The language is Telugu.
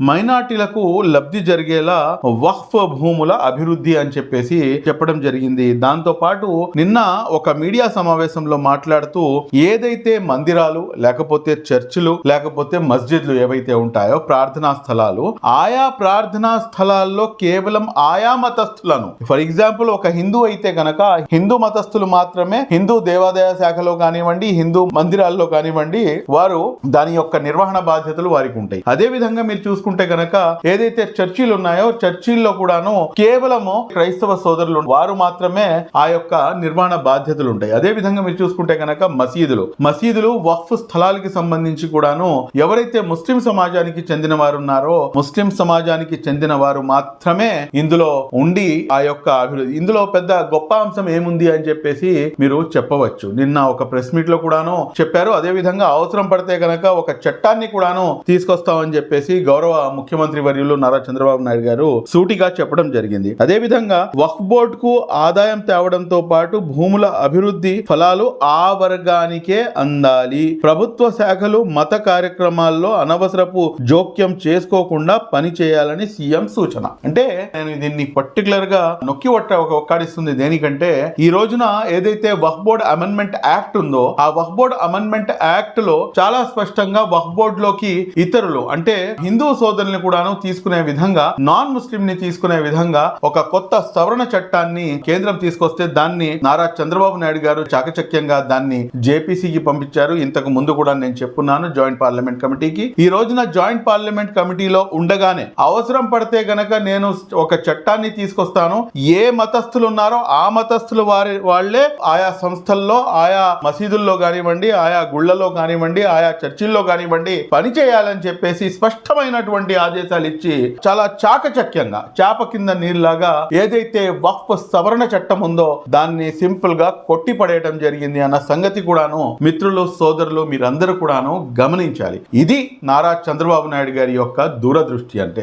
మైనార్టీలకు లబ్ధి జరిగేలా వక్ఫ్ భూముల అభివృద్ధి అని చెప్పేసి చెప్పడం జరిగింది. దాంతో పాటు నిన్న ఒక మీడియా సమావేశంలో మాట్లాడుతూ ఏదైతే మందిరాలు లేకపోతే చర్చిలు లేకపోతే మస్జిద్లు ఏవైతే ఉంటాయో ప్రార్థనా స్థలాలు ఆయా ప్రార్థనా స్థలాల్లో కేవలం ఆయా మతస్థులను. ఫర్ ఎగ్జాంపుల్ ఒక హిందూ అయితే గనక హిందూ మతస్థులు మాత్రమే హిందూ దేవాదాయ శాఖలో కానివ్వండి హిందూ మందిరాల్లో కానివ్వండి వారు దాని యొక్క నిర్వహణ బాధ్యతలు వారికి ఉంటాయి. అదే విధంగా మీరు చూసుకుంటే గనక ఏదైతే చర్చిలు ఉన్నాయో చర్చిల్లో కూడాను కేవలము క్రైస్తవ సోదరులు వారు మాత్రమే ఆ యొక్క నిర్వహణ బాధ్యతలు ఉంటాయి. అదే విధంగా మీరు చూసుకుంటే గనక మసీదులు. మసీదులు వక్ఫ్ స్థలాలకి సంబంధించి కూడాను ఎవరైతే ముస్లిం సమాజానికి చెందిన వారు ఉన్నారో ముస్లిం సమాజానికి చెందిన వారు మాత్రమే ఇందులో ఉండి ఆ యొక్క అభివృద్ధి ఇందులో పెద్ద గొప్ప అంశం ఏముంది అని చెప్పేసి మీరు చెప్పవచ్చు. నిన్న ఒక ప్రెస్ మీట్లో కూడాను చెప్పారు. అదే విధంగా అవసరం పడితే గనక ఒక చట్టాన్ని కూడాను తీసుకొస్తామని చెప్పేసి గౌరవ ముఖ్యమంత్రి వర్యులు నారా చంద్రబాబు నాయుడు గారు సూటిగా చెప్పడం జరిగింది. అదే విధంగా వక్ఫ్ బోర్డ్కు ఆదాయం తేవడంతో పాటు భూముల అభివృద్ధి ఫలాలు ఆ వర్గానికే అందాలి. ప్రభుత్వ శాఖలు మత కార్యక్రమాల్లో అనవసరపు జోక్యం చేసుకోకుండా పని చేయాలని సీఎం సూచన. అంటే నేను దీన్ని పర్టికులర్గా నొక్కి ఒక ఒక్కాడిస్తుంది దేనికంటే ఈ రోజున ఏదైతే వక్ఫ్ బోర్డ్ అమెండ్మెంట్ యాక్ట్ ఉందో ఆ వక్ఫ్ బోర్డ్ అమెండ్మెంట్ యాక్ట్లో చాలా స్పష్టంగా వక్ఫ్ బోర్డ్లోకి ఇతరులు అంటే హిందూ సోదరుల్ని కూడాను తీసుకునే విధంగా నాన్ ముస్లిం ని తీసుకునే విధంగా ఒక కొత్త సవరణ చట్టాన్ని కేంద్రం తీసుకొస్తే దాన్ని నారా చంద్రబాబు నాయుడు గారు చాకచక్యంగా దాన్ని జేపీసీకి పంపించారు. ఇంతకు ముందు కూడా నేను చెప్పున్నాను జాయింట్ పార్లమెంట్ కమిటీకి. ఈ రోజున జాయింట్ పార్లమెంట్ కమిటీలో ఉండగానే అవసరం పడితే గనక నేను ఒక చట్టాన్ని తీసుకొస్తాను. ఏ మతస్థులు ఉన్నారో ఆ మతస్థులు వారి వాళ్ళే ఆయా సంస్థల్లో ఆయా మసీదుల్లో కానివ్వండి ఆయా గుళ్ళలో కానివ్వండి ఆయా చర్చిల్లో కానివ్వండి పనిచేయాలని చెప్పేసి స్పష్టమైనటువంటి ఆదేశాలు ఇచ్చి చాలా చాకచక్యంగా చేప కింద నీళ్ళలాగా ఏదైతే వక్ఫ్ సవరణ చట్టం ఉందో దాన్ని సింపుల్గా కొట్టి పడేయడం జరిగింది అన్న సంగతి కూడాను మిత్రులు సోదరులు మీరందరూ కూడాను గమనించాలి. ఇది నారా చంద్రబాబు నాయుడు గారి యొక్క దూరదృష్టి అంటే.